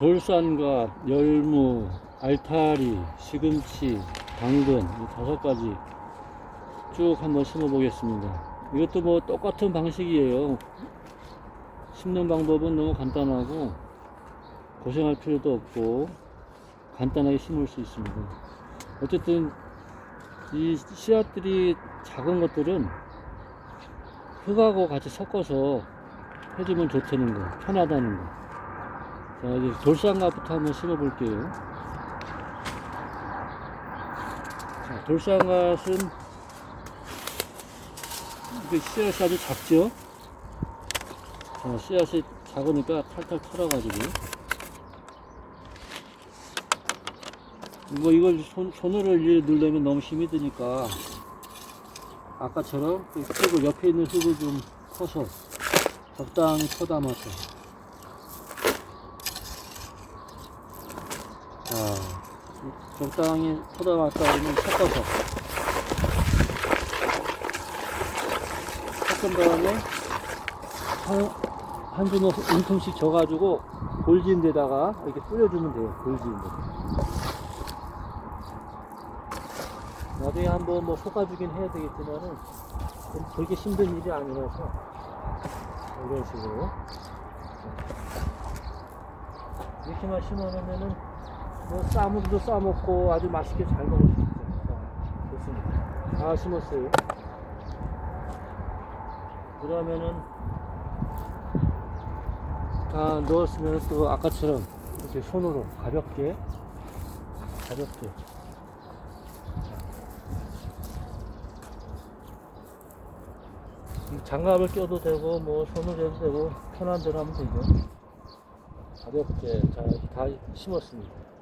돌산과 열무, 알타리, 시금치, 당근 이 다섯 가지 쭉 한번 심어 보겠습니다. 이것도 뭐 똑같은 방식이에요. 심는 방법은 너무 간단하고 고생할 필요도 없고 간단하게 심을 수 있습니다. 어쨌든 이 씨앗들이 작은 것들은 흙하고 같이 섞어서 해주면 좋다는 거, 편하다는 거. 자, 이제 돌산갓부터 한번 심어 볼게요. 자, 돌산갓은 이게 씨앗이 아주 작죠? 자, 씨앗이 작으니까 탈탈 털어가지고. 뭐 이걸 손, 손으로 누르면 너무 힘이 드니까 아까처럼 그 흙을 옆에 있는 흙을 좀 퍼서 적당히 퍼담아서 자, 적당히 그러면 섞어서 섞은 다음에 한, 한 주먹 움큼씩 져가지고 골진 데다가 이렇게 뿌려주면 돼요. 골진 데. 나중에 한번 뭐 솎아주긴 해야 되겠지만은 그렇게 힘든 일이 아니라서 이런 식으로 이렇게만 심어놓으면은 뭐 쌈으로도 싸먹고 아주 맛있게 잘 먹을 수 있어요. 자, 좋습니다. 다 심었어요. 그러면은 다 넣었으면 또 아까처럼 이렇게 손으로 가볍게 가볍게 이 장갑을 껴도 되고 뭐 손을 해도 되고 편한 대로 하면 되죠 가볍게 자, 다 심었습니다